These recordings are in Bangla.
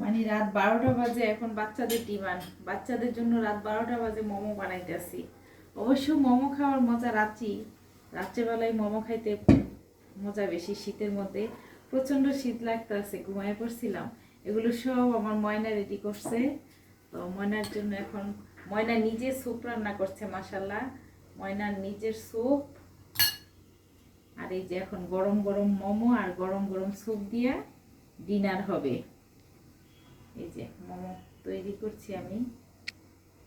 মানে রাত বারোটা বাজে এখন বাচ্চাদের ডিমান্ড বাচ্চাদের জন্য রাত বারোটা বাজে মোমো বানাইতেছি। অবশ্য মোমো খাওয়ার মজা রাত্রি। রাত্রেবেলায় মোমো খাইতে মজা বেশি শীতের মধ্যে। প্রচণ্ড শীত লাগতেছে ঘুমায় পড়ছিলাম। এগুলো সব আমার ময়না রেডি করছে। তো ময়নার জন্য এখন ময়না নিজে স্যুপ রান্না করছে মাসাল্লাহ ময়নার নিজের স্যুপ আর এই যে এখন গরম গরম মোমো আর গরম গরম স্যুপ দিয়া ডিনার হবে। এই যে মোমো তৈরি করছি আমি।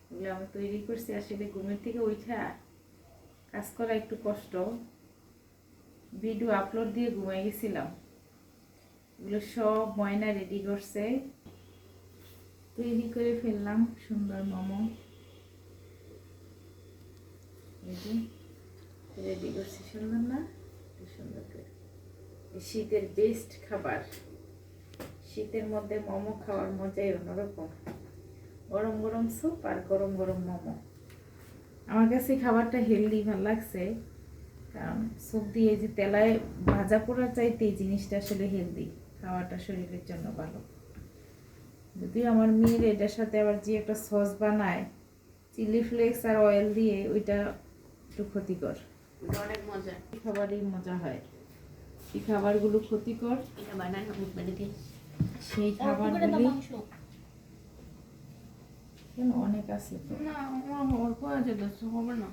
এগুলো আমি তৈরি করছি, আসলে ঘুমের থেকে উঠা কাজ করা একটু কষ্ট। ভিডিও আপলোড দিয়ে ঘুমাই গেছিলাম। এগুলো সব ময়না রেডি করছে। তৈরি করে ফেললাম সুন্দর মোমো। রেডি করছি সুন্দর না খুব সুন্দর করে এই শীতের বেস্ট খাবার। শীতের মধ্যে মোমো খাওয়ার মজাই অন্যরকম। গরম গরম স্যুপ আর গরম গরম মোমো। আমার কাছে খাবারটা হেলদি ভালো লাগছে। কারণ স্যুপ দিয়ে যে তেলায় ভাজা পোড়ার চাইতে এই জিনিসটা আসলে হেলদি খাওয়াটা শরীরের জন্য ভালো। যদিও আমার মেয়ের এটার সাথে আবার যে একটা সস বানায় চিলি ফ্লেক্স আর অয়েল দিয়ে ওইটা একটু ক্ষতিকর। অনেক মজা। খাবারই মজা হয়। এই খাবারগুলো ক্ষতিকর? সেই খাবারগুলি অনেক আছে তো। না আমার অল্প আছে হবে না।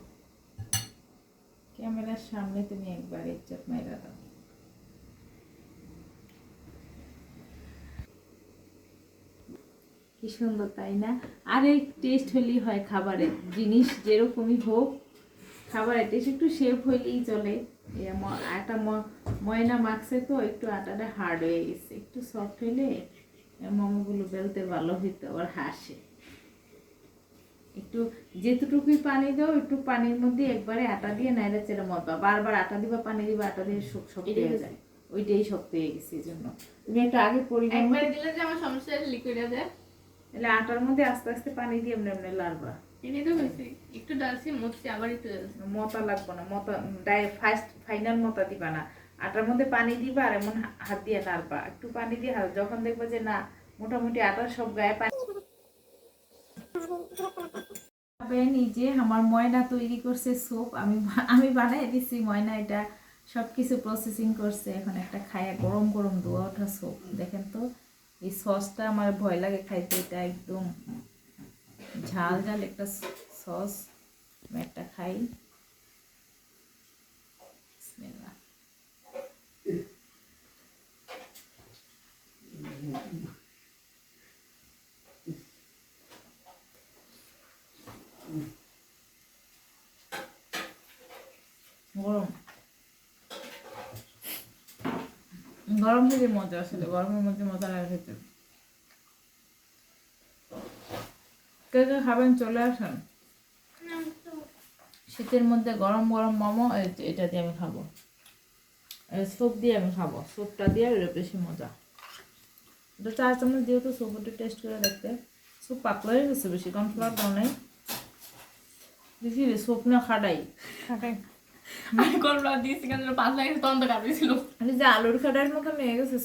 ক্যামেরার সামনে তুমি একবার ইজ্জত মাইরা দাও। কি সুন্দর তাই না? আর এই টেস্ট হলেই হয় খাবারের। জিনিস যেরকমই হোক খাবারের টেস্ট একটু শেপ হইলেই চলে। আটা ময়না মাখছে তো একটু আটাটা হার্ড হয়ে গেছে। একটু সফট হইলে মোমোগুলো বেলতে ভালো হইতো আবার হাসে। একটু যেতটুকুই পানি দাও একটু পানির মধ্যে একবারে আটা দিয়ে নাইরা চেরা মতবা বারবার আটা দিবা পানি দিবা আটা দিয়ে শক- শক্ত হয়ে যায়। ওইটাই শক্ত হয়ে গেছে এই জন্য তুমি একটু আগে পরিমাণ একবারে দিলে যে আমার সমস্যা লিকুইড আছে তাহলে আটার মধ্যে আস্তে আস্তে পানি দিয়ে এমনি এমনি লাড়বা। এটাই তো হয়েছে একটু ডালছি মুছছি আবার একটু ডালছি। মতা লাগবে না মতা ডাই ফার্স্ট ফাইনাল মতা দিবা না। আটার মধ্যে পানি দিবা আর এমন হাত দিয়ে নাড়বা। একটু পানি দিয়ে হাত যখন দেখবা যে না মোটামুটি আটার সব গায়ে পানি নিজে আমার ময়না তৈরি করছে স্যুপ আমি আমি বানাই দিছি ময়না এটা সব কিছু প্রসেসিং করছে। এখন একটা খায়া গরম গরম দোয়া ওঠা স্যুপ দেখেন তো এই সসটা আমার ভয় লাগে খাইতে এটা একদম ঝাল ঝাল একটা সস একটা খাই। গরম। গরম থেকে মজা আসলে, গরমের মধ্যে মজা লাগে খেতে কে কে খাবেন চলে আসেন। শীতের মধ্যে গরম গরম মোমো এটা দিয়ে আমি খাব। স্যুপ দিয়ে আমি খাব। স্যুপটা দিয়ে বেশি মজা। এটা চার চামচ দিয়ে তো স্যুপ একটু টেস্ট করে দেখতে। স্যুপ পাতলা হয়ে গেছে বেশি কর্নফ্লাওয়ার দাও নাই। দেখি রে স্যুপ না খাটাই। খাটাই। আমি কোন দিয়েছি কেন পাঁচ লাগে তখন তো কাঁপিয়েছিল মানে যে আলুর খাটার মতো হয়ে গেছে